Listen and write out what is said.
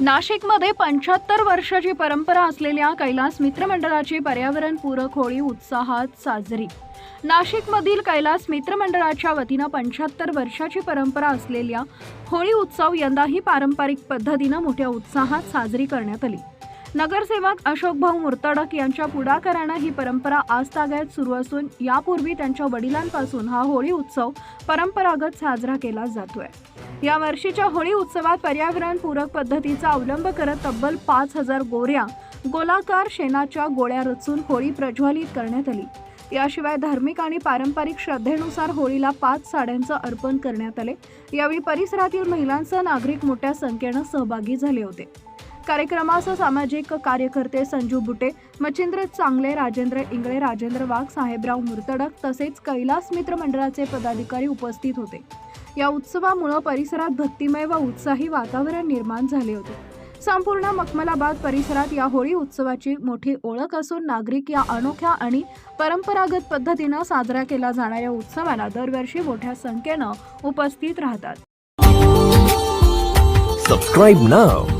नाशिकमध्ये पंच्याहत्तर वर्षाची परंपरा असलेल्या कैलास मित्रमंडळाची पर्यावरणपूरक होळी उत्साहात साजरी. नाशिकमधील कैलास मित्रमंडळाच्या वतीनं पंच्याहत्तर वर्षाची परंपरा असलेल्या होळी उत्सव यंदाही पारंपरिक पद्धतीनं मोठ्या उत्साहात साजरी करण्यात आली. नगरसेवक अशोक भाऊ मुर्तडक यांच्या पुढाकारानं ही परंपरा आजतागायत सुरू असून यापूर्वी त्यांच्या वडिलांपासून हा होळी उत्सव परंपरागत साजरा केला जातोय. या वर्षीच्या होळी उत्सवात पर्यावरणपूरक पद्धतीचा अवलंब करत तब्बल पाच हजार गोऱ्या गोलाकार शेणाच्या गोळ्या रचून होळी प्रज्वलित करण्यात आली. याशिवाय धार्मिक आणि पारंपरिक श्रद्धेनुसार होळीला पाच साड्यांचं अर्पण करण्यात आले. यावेळी परिसरातील महिलांसह नागरिक मोठ्या संख्येनं सहभागी झाले होते. कार्यक्रमासह सामाजिक कार्यकर्ते संजू बुटे मच्छिंद्र चांगले राजेंद्र इंगळे राजेंद्र वाघ साहेबराव मुर्तडक तसेच कैलास मित्र मंडळाचे पदाधिकारी उपस्थित होते. या उत्सवामुळे परिसरात भक्तिमय व उत्साही वातावरण निर्माण झाले होते. संपूर्ण मखमलाबाद परिसरात या होळी उत्सवाची मोठी ओळख असून नागरिक या अनोख्या आणि परंपरागत पद्धतीनं साजरा केला जाणाऱ्या उत्सवाला दरवर्षी मोठ्या संख्येनं उपस्थित राहतात. Subscribe now.